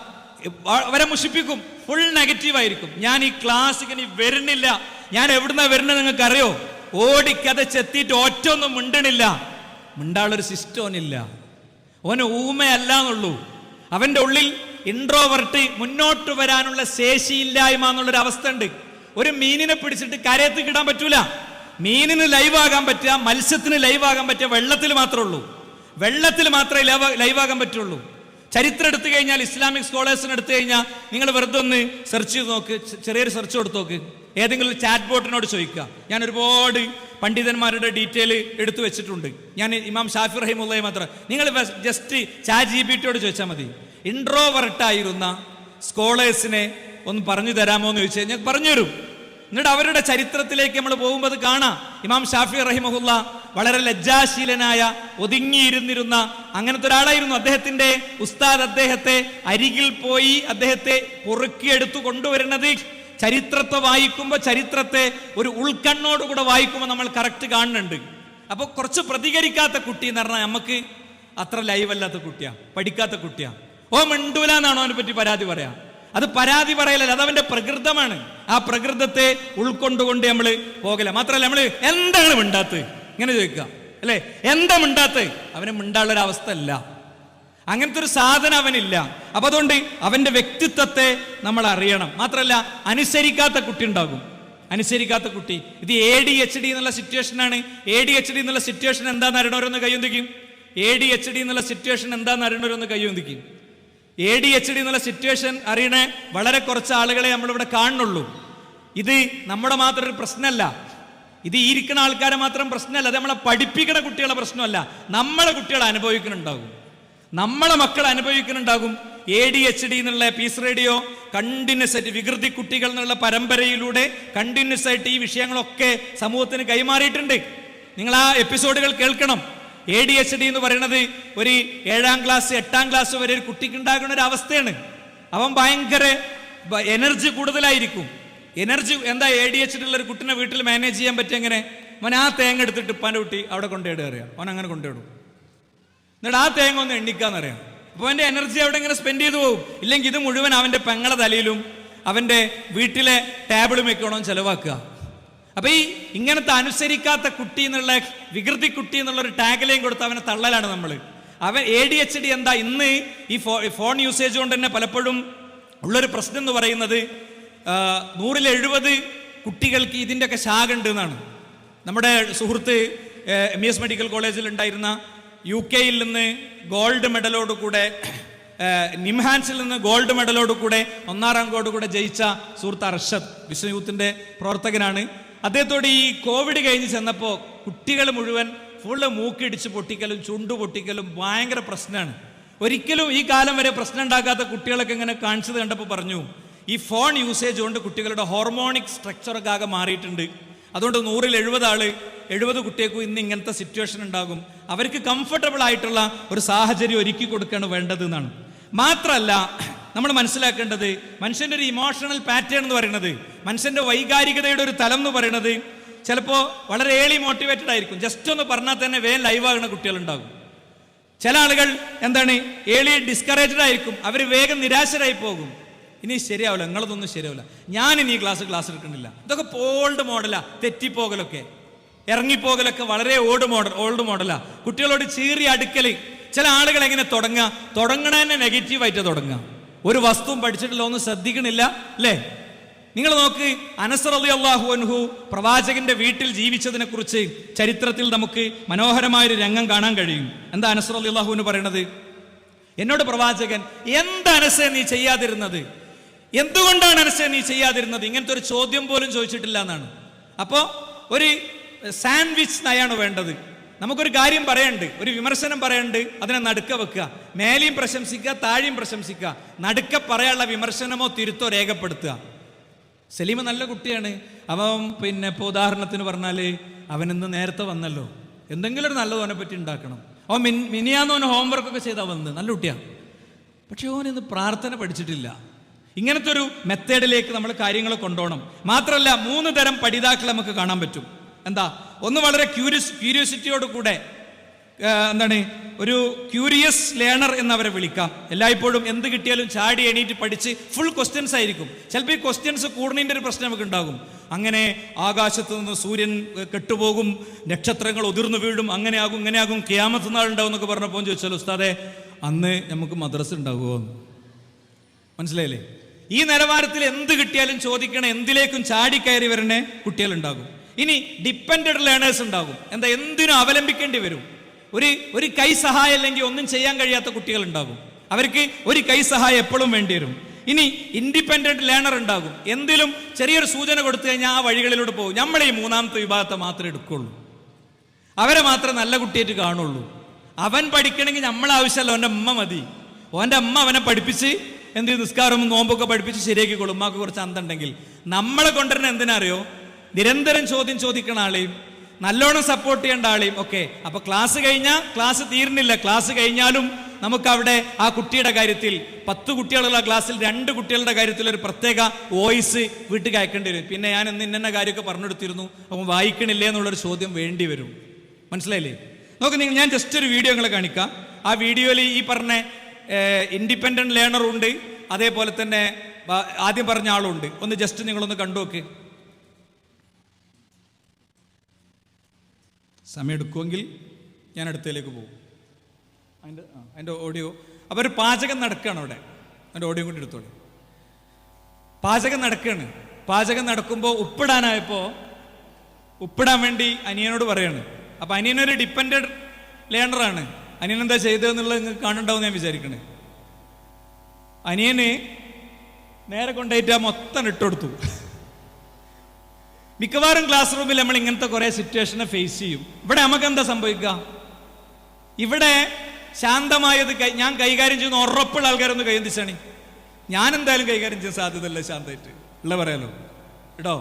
അവരെ മുഷിപ്പിക്കും. ഫുൾ നെഗറ്റീവ് ആയിരിക്കും. ഞാൻ ഈ ക്ലാസ്സിക്ക് ഇനി വരുന്നില്ല. ഞാൻ എവിടുന്നാ വരുന്നത് നിങ്ങൾക്ക് അറിയോ ഓടിക്കഥ ചെത്തിയിട്ട് ഒറ്റ ഒന്നും മിണ്ടണില്ല. മിണ്ടാളൊരു സിസ്റ്റോനില്ല. ഓന് ഊമയല്ല എന്നുള്ളൂ അവന്റെ ഉള്ളിൽ ഇൻട്രോവർട്ട് മുന്നോട്ട് വരാനുള്ള ശേഷിയില്ലായ്മ എന്നുള്ളൊരു അവസ്ഥ ഉണ്ട് ഒരു മീനിനെ പിടിച്ചിട്ട് കരയത്ത് കിടാൻ പറ്റൂല. മീനിന് ലൈവ് ആകാൻ പറ്റുക മത്സ്യത്തിന് ലൈവ് ആകാൻ പറ്റുക വെള്ളത്തിൽ മാത്രമേ ഉള്ളൂ. വെള്ളത്തിൽ മാത്രമേ ലൈവ് ലൈവ് ആകാൻ പറ്റുള്ളൂ. ചരിത്രം എടുത്തു കഴിഞ്ഞാൽ ഇസ്ലാമിക് സ്കോളേഴ്സിന് എടുത്തു കഴിഞ്ഞാൽ നിങ്ങൾ വെറുതെ ഒന്ന് സെർച്ച് ചെയ്ത് നോക്ക് ചെറിയൊരു സെർച്ച് കൊടുത്തു നോക്ക്. ഏതെങ്കിലും ചാറ്റ് ബോട്ടിനോട് ചോദിക്കുക. ഞാൻ ഒരുപാട് പണ്ഡിതന്മാരുടെ ഡീറ്റെയിൽ എടുത്തു വെച്ചിട്ടുണ്ട്. ഞാൻ ഇമാം ഷാഫി റഹിമുള്ളയെ മാത്രം. നിങ്ങൾ ജസ്റ്റ് ചാറ്റ് ജി ബി ടിയോട് ചോദിച്ചാൽ മതി. ഇൻട്രോവർട്ടായിരുന്ന സ്കോളേഴ്സിനെ ഒന്ന് പറഞ്ഞു തരാമോ എന്ന് ചോദിച്ചു കഴിഞ്ഞാൽ പറഞ്ഞുതരും. എന്നിട്ട് അവരുടെ ചരിത്രത്തിലേക്ക് നമ്മൾ പോകുമ്പോൾ അത് കാണാം. ഇമാം ഷാഫി റഹിമഹുല്ല വളരെ ലജ്ജാശീലനായ ഒതുങ്ങിയിരുന്നിരുന്ന അങ്ങനത്തെ ഒരാളായിരുന്നു അദ്ദേഹത്തിന്റെ ഉസ്താദ് അദ്ദേഹത്തെ അരികിൽ പോയി അദ്ദേഹത്തെ പൊറുക്കിയെടുത്തു കൊണ്ടുവരുന്നത്. ചരിത്രത്തെ വായിക്കുമ്പോൾ ചരിത്രത്തെ ഒരു ഉൾക്കണ്ണോടുകൂടെ വായിക്കുമ്പോൾ നമ്മൾ കറക്റ്റ് കാണുന്നുണ്ട്. അപ്പോൾ കുറച്ച് പ്രതികരിക്കാത്ത കുട്ടി എന്ന് പറഞ്ഞാൽ നമുക്ക് അത്ര ലൈവ് അല്ലാത്ത കുട്ടിയാ പഠിക്കാത്ത കുട്ടിയാ. ഓ മിണ്ടൂല എന്നാണോ അവനെ പറ്റി പരാതി പറയാം. അത് പരാതി പറയലല്ല അത് അവന്റെ പ്രകൃതമാണ്. ആ പ്രകൃതത്തെ ഉൾക്കൊണ്ടുകൊണ്ട് നമ്മൾ പോകല. മാത്രമല്ല നമ്മൾ എന്താണ് മിണ്ടാത്ത് ഇങ്ങനെ ചോദിക്കുക. അല്ലേ? എന്താ മിണ്ടാത്ത് അവന് മിണ്ടാനുള്ള ഒരു അവസ്ഥ അല്ല. അങ്ങനത്തെ ഒരു സാധനം അവനില്ല. അപ്പൊ അതുകൊണ്ട് അവന്റെ വ്യക്തിത്വത്തെ നമ്മൾ അറിയണം. മാത്രമല്ല അനുസരിക്കാത്ത കുട്ടി ഉണ്ടാകും. അനുസരിക്കാത്ത കുട്ടി. ഇത് എ ഡി എച്ച് ഡി എന്നുള്ള സിറ്റുവേഷനാണ് എ ഡി എച്ച് ഡി എന്നുള്ള സിറ്റുവേഷൻ എന്താന്ന് അറിയണവരൊന്ന് കയ്യൊന്തിക്കും എ ഡി എച്ച് ഡി എന്നുള്ള സിറ്റുവേഷൻ എന്താന്ന് അറിയണവരൊന്ന് കയ്യൊന്തിക്കും എ ഡി എച്ച് ഡി എന്നുള്ള സിറ്റുവേഷൻ അറിയണ വളരെ കുറച്ച് ആളുകളെ നമ്മളിവിടെ കാണുന്നുള്ളൂ. ഇത് നമ്മുടെ മാത്രം ഒരു പ്രശ്നമല്ല. ഇത് ഈ ഇരിക്കുന്ന ആൾക്കാരെ മാത്രം പ്രശ്നമല്ല. അത് നമ്മളെ പഠിപ്പിക്കുന്ന കുട്ടികളെ പ്രശ്നമല്ല. നമ്മളെ കുട്ടികൾ അനുഭവിക്കുന്നുണ്ടാകും. നമ്മളെ മക്കൾ അനുഭവിക്കുന്നുണ്ടാകും. എ ഡി എച്ച് ഡി എന്നുള്ള പീസ് റേഡിയോ കണ്ടിന്യൂസ് ആയിട്ട് വികൃതി കുട്ടികൾ എന്നുള്ള പരമ്പരയിലൂടെ കണ്ടിന്യൂസ് ആയിട്ട് ഈ വിഷയങ്ങളൊക്കെ സമൂഹത്തിന് കൈമാറിയിട്ടുണ്ട്. നിങ്ങൾ ആ എപ്പിസോഡുകൾ കേൾക്കണം. എ ഡി എച്ച് ഡി എന്ന് പറയുന്നത് ഒരു ഏഴാം ക്ലാസ് എട്ടാം ക്ലാസ് വരെ ഒരു കുട്ടിക്ക് ഉണ്ടാകുന്ന ഒരു അവസ്ഥയാണ്. അവൻ ഭയങ്കര എനർജി കൂടുതലായിരിക്കും. എനർജി എന്താ എ ഡി എച്ച് ഡി ഉള്ള ഒരു കുട്ടിനെ വീട്ടിൽ മാനേജ് ചെയ്യാൻ പറ്റും എങ്ങനെ? അവൻ ആ തേങ്ങ എടുത്തിട്ട് ഉപ്പാന്റെ കുട്ടി അവിടെ കൊണ്ടുപോയിടുക അറിയാം. അവൻ അങ്ങനെ കൊണ്ടുപോയിടും. എന്നിട്ട് ആ തേങ്ങ ഒന്ന് എണ്ണിക്കാന്നറിയാം. അപ്പോൾ അവന്റെ എനർജി അവിടെ ഇങ്ങനെ സ്പെൻഡ് ചെയ്തു പോകും. ഇല്ലെങ്കിൽ ഇത് മുഴുവൻ അവന്റെ പെങ്ങളെ തലയിലും അവന്റെ വീട്ടിലെ ടേബിളും വെക്കണം ചെലവാക്കുക. അപ്പോൾ ഈ ഇങ്ങനത്തെ അനുസരിക്കാത്ത കുട്ടി എന്നുള്ള വികൃതി കുട്ടി എന്നുള്ള ഒരു ടാഗിലേയും കൊടുത്ത് അവനെ തള്ളലാണ് നമ്മൾ അവൻ എ ഡി എച്ച് ഡി എന്താ? ഇന്ന് ഈ ഫോ- ഫോൺ യൂസേജ് കൊണ്ട് തന്നെ പലപ്പോഴും ഉള്ളൊരു പ്രശ്നം എന്ന് പറയുന്നത് നൂറിൽ എഴുപത് കുട്ടികൾക്ക് ഇതിന്റെയൊക്കെ ശാഖ ഉണ്ട് എന്നാണ്. നമ്മുടെ സുഹൃത്ത് എം എസ് മെഡിക്കൽ കോളേജിൽ ഉണ്ടായിരുന്ന യു കെയിൽ നിന്ന് ഗോൾഡ് മെഡലോട് കൂടെ നിംഹാൻസിൽ നിന്ന് ഗോൾഡ് മെഡലോട് കൂടെ ഒന്നാം റാങ്കോട് കൂടെ ജയിച്ച സുഹൃത്ത് അർഷദ് വിശ്വയൂത്തിന്റെ പ്രവർത്തകനാണ്. അദ്ദേഹത്തോട് ഈ കോവിഡ് കഴിഞ്ഞ് ചെന്നപ്പോൾ കുട്ടികൾ മുഴുവൻ ഫുള്ള് മൂക്കിടിച്ച് പൊട്ടിക്കലും ചുണ്ടു പൊട്ടിക്കലും ഭയങ്കര പ്രശ്നമാണ്. ഒരിക്കലും ഈ കാലം വരെ പ്രശ്നം ഉണ്ടാക്കാത്ത കുട്ടികളൊക്കെ ഇങ്ങനെ കാണിച്ചത് കണ്ടപ്പോൾ പറഞ്ഞു ഈ ഫോൺ യൂസേജ് കൊണ്ട് കുട്ടികളുടെ ഹോർമോണിക് സ്ട്രക്ചറൊക്കെ ആകെ മാറിയിട്ടുണ്ട്. അതുകൊണ്ട് നൂറിൽ എഴുപത് എഴുപത് കുട്ടികൾക്കും ഇന്ന് ഇങ്ങനത്തെ സിറ്റുവേഷൻ ഉണ്ടാകും. അവർക്ക് കംഫർട്ടബിൾ ആയിട്ടുള്ള ഒരു സാഹചര്യം ഒരുക്കി കൊടുക്കുകയാണ് വേണ്ടത് എന്നാണ്. മാത്രമല്ല നമ്മൾ മനസ്സിലാക്കേണ്ടത് മനുഷ്യന്റെ ഒരു ഇമോഷണൽ പാറ്റേൺ എന്ന് പറയുന്നത് മനുഷ്യന്റെ വൈകാരികതയുടെ ഒരു തലം എന്ന് പറയുന്നത് ചിലപ്പോൾ വളരെ ഏളി മോട്ടിവേറ്റഡ് ആയിരിക്കും. ജസ്റ്റ് ഒന്ന് പറഞ്ഞാൽ തന്നെ വേഗം ലൈവ് ആകുന്ന കുട്ടികളുണ്ടാകും. ചില ആളുകൾ എന്താണ് ഏളി ഡിസ്കറേജഡ് ആയിരിക്കും. അവർ വേഗം നിരാശരായി പോകും. ഇനി ശരിയാവില്ല നിങ്ങളതൊന്നും ശരിയാവില്ല. ഞാൻ ഇനി ക്ലാസ് ക്ലാസ് എടുക്കുന്നില്ല. ഇതൊക്കെ പോൾഡ് മോഡലാണ് തെറ്റിപ്പോകലൊക്കെ. ഇറങ്ങിപ്പോകലൊക്കെ വളരെ ഓൾഡ് മോഡൽ ഓൾഡ് മോഡലാ കുട്ടികളോട് ചീറി അടുക്കൽ. ചില ആളുകൾ എങ്ങനെ തുടങ്ങുക തുടങ്ങണ തന്നെ നെഗറ്റീവായിട്ട് തുടങ്ങുക ഒരു വസ്തുവും പഠിച്ചിട്ടില്ല ഒന്നും ശ്രദ്ധിക്കണില്ല അല്ലേ? നിങ്ങൾ നോക്ക് അനസർ അലി അള്ളാഹു അൻഹു പ്രവാചകന്റെ വീട്ടിൽ ജീവിച്ചതിനെ കുറിച്ച് ചരിത്രത്തിൽ നമുക്ക് മനോഹരമായൊരു രംഗം കാണാൻ കഴിയും. എന്താ അനസർ അലി അള്ളാഹുവിന് പറയണത്? എന്നോട് പ്രവാചകൻ എന്താ അനസ് നീ ചെയ്യാതിരുന്നത്? എന്തുകൊണ്ടാണ് അനസ് നീ ചെയ്യാതിരുന്നത്? ഇങ്ങനത്തെ ഒരു ചോദ്യം പോലും ചോദിച്ചിട്ടില്ല എന്നാണ്. അപ്പോൾ ഒരു സാൻഡ്വിച്ച് നയാണ് വേണ്ടത്. നമുക്കൊരു കാര്യം പറയണ്ട് ഒരു വിമർശനം പറയണ്ട് അതിനെ നടുക്ക വെക്കുക. മേലെയും പ്രശംസിക്കുക താഴെയും പ്രശംസിക്കുക. നടുക്ക പറയാനുള്ള വിമർശനമോ തിരുത്തോ രേഖപ്പെടുത്തുക. സലീമ നല്ല കുട്ടിയാണ്. അവൻ പിന്നെ ഇപ്പോൾ ഉദാഹരണത്തിന് പറഞ്ഞാൽ അവൻ ഇന്ന് നേരത്തെ വന്നല്ലോ. എന്തെങ്കിലും ഒരു നല്ലത് അവനെ പറ്റി ഉണ്ടാക്കണം. അവൻ മിൻ മിനിയാന്ന് ഹോംവർക്ക് ഹോംവർക്കൊക്കെ ചെയ്താൽ വന്നത് നല്ല കുട്ടിയാണ് പക്ഷെ ഇന്ന് പ്രാർത്ഥന പഠിച്ചിട്ടില്ല. ഇങ്ങനത്തെ ഒരു മെത്തേഡിലേക്ക് നമ്മൾ കാര്യങ്ങൾ കൊണ്ടുപോകണം മാത്രമല്ല മൂന്ന് തരം പഠിതാക്കൾ നമുക്ക് കാണാൻ പറ്റും. എന്താ? ഒന്ന് വളരെ ക്യൂരിയസ് ക്യൂരിയോസിറ്റിയോട് കൂടെ എന്താണ്? ഒരു ക്യൂരിയസ് ലേണർ എന്നവരെ വിളിക്കാം. എല്ലായ്പ്പോഴും എന്ത് കിട്ടിയാലും ചാടി എണീറ്റ് പഠിച്ച് ഫുൾ ക്വസ്റ്റ്യൻസ് ആയിരിക്കും. ചിലപ്പോൾ ഈ ക്വസ്റ്റ്യൻസ് കൂടുന്നതിന്റെ ഒരു പ്രശ്നം നമുക്ക് ഉണ്ടാകും. അങ്ങനെ ആകാശത്ത് നിന്ന് സൂര്യൻ കെട്ടുപോകും നക്ഷത്രങ്ങൾ ഉതിർന്നു വീഴും അങ്ങനെയാകും ആകും ഇങ്ങനെ ആകും ക്യാമത്ത് നാൾ ഉണ്ടാവും എന്നൊക്കെ പറഞ്ഞപ്പോൾ ചോദിച്ചാൽ ഉസ്താദെ അന്ന് നമുക്ക് മദ്രസ ഉണ്ടാകുമോ മനസ്സിലായില്ലേ? ഈ നിലവാരത്തിൽ എന്ത് കിട്ടിയാലും ചോദിക്കണേ എന്തിലേക്കും ചാടിക്കയറി വരണേ കുട്ടികളുണ്ടാകും. ഇനി ഡിപ്പെൻഡഡ് ലേണേഴ്സ് ഉണ്ടാകും. എന്താ എന്തിനും അവലംബിക്കേണ്ടി വരും. ഒരു ഒരു കൈ സഹായം അല്ലെങ്കിൽ ഒന്നും ചെയ്യാൻ കഴിയാത്ത കുട്ടികൾ ഉണ്ടാകും. അവർക്ക് ഒരു കൈ സഹായം എപ്പോഴും വേണ്ടി വരും. ഇനി ഇൻഡിപെൻഡന്റ് ലേണർ ഉണ്ടാകും. എന്തിലും ചെറിയൊരു സൂചന കൊടുത്തു കഴിഞ്ഞാൽ ആ വഴികളിലൂടെ പോകും. നമ്മൾ ഈ മൂന്നാമത്തെ വിഭാഗത്തെ മാത്രമേ എടുക്കുള്ളൂ. അവരെ മാത്രം നല്ല കുട്ടിയായിട്ട് കാണുള്ളൂ. അവൻ പഠിക്കണമെങ്കിൽ നമ്മൾ ആവശ്യമല്ല. അവന്റെ അമ്മ മതി. അവന്റെ അമ്മ അവനെ പഠിപ്പിച്ച് എന്ത് നിസ്കാരവും നോമ്പൊക്കെ പഠിപ്പിച്ച് ശരിയാക്കിക്കോളും. ഉമ്മാക്ക് കുറച്ച് അന്തുണ്ടെങ്കിൽ നമ്മളെ കൊണ്ടുവരുന്ന എന്തിനാ അറിയോ? നിരന്തരം ചോദ്യം ചോദിക്കണ ആളെയും നല്ലോണം സപ്പോർട്ട് ചെയ്യേണ്ട ആളെയും ഒക്കെ. അപ്പൊ ക്ലാസ് കഴിഞ്ഞാൽ ക്ലാസ് തീരുന്നില്ല. ക്ലാസ് കഴിഞ്ഞാലും നമുക്ക് അവിടെ ആ കുട്ടിയുടെ കാര്യത്തിൽ പത്ത് കുട്ടികളുള്ള ക്ലാസ്സിൽ രണ്ട് കുട്ടികളുടെ കാര്യത്തിൽ ഒരു പ്രത്യേക വോയിസ് വീട്ടിൽ അയക്കേണ്ടി വരും. പിന്നെ ഞാൻ ഇന്ന് ഇന്ന കാര്യമൊക്കെ പറഞ്ഞെടുത്തിരുന്നു അപ്പം വായിക്കണില്ലേ എന്നുള്ളൊരു ചോദ്യം വേണ്ടി വരും. മനസ്സിലായില്ലേ? നോക്ക് നിങ്ങൾ ഞാൻ ജസ്റ്റ് ഒരു വീഡിയോ നിങ്ങളെ കാണിക്കാം. ആ വീഡിയോയിൽ ഈ പറഞ്ഞ ഇൻഡിപെൻഡന്റ് ലേണറും ഉണ്ട്. അതേപോലെ തന്നെ ആദ്യം പറഞ്ഞ ആളുണ്ട്. ഒന്ന് ജസ്റ്റ് നിങ്ങളൊന്ന് കണ്ടു നോക്ക് സമയം എടുക്കുമെങ്കിൽ ഞാൻ അടുത്തതിലേക്ക് പോകും. അതിന്റെ അതിന്റെ ഓഡിയോ അപ്പോൾ ഒരു പാചകം നടക്കുകയാണ് അവിടെ. അതിന്റെ ഓഡിയോ കൂടി എടുത്തോളൂ. പാചകം നടക്കുകയാണ് പാചകം നടക്കുമ്പോൾ ഉപ്പിടാനായപ്പോൾ ഉപ്പിടാൻ വേണ്ടി അനിയനോട് പറയാണ്. അപ്പൊ അനിയനൊരു ഡിപ്പെൻഡഡ് ലേണറാണ് അനിയൻ എന്താ ചെയ്തതെന്നുള്ളത് നിങ്ങൾക്ക് കാണുന്നുണ്ടാവും ഞാൻ വിചാരിക്കണേ. അനിയന് നേരെ കൊണ്ടുപോയിട്ട് ആ മൊത്തം ഇട്ടുകൊടുത്തു മിക്കവാറും ക്ലാസ് റൂമിൽ നമ്മൾ ഇങ്ങനത്തെ കുറെ സിറ്റുവേഷനെ ഫേസ് ചെയ്യും. ഇവിടെ നമുക്ക് എന്താ സംഭവിക്കുക ഇവിടെ ശാന്തമായത് ഞാൻ കൈകാര്യം ചെയ്യുന്ന ഉറപ്പുള്ള ആൾക്കാരൊന്ന് കൈയന്തിച്ചാണി. ഞാൻ എന്തായാലും കൈകാര്യം ചെയ്യാൻ സാധ്യതയല്ല ശാന്തമായിട്ട്. ഉള്ള പറയാലോ? കേട്ടോ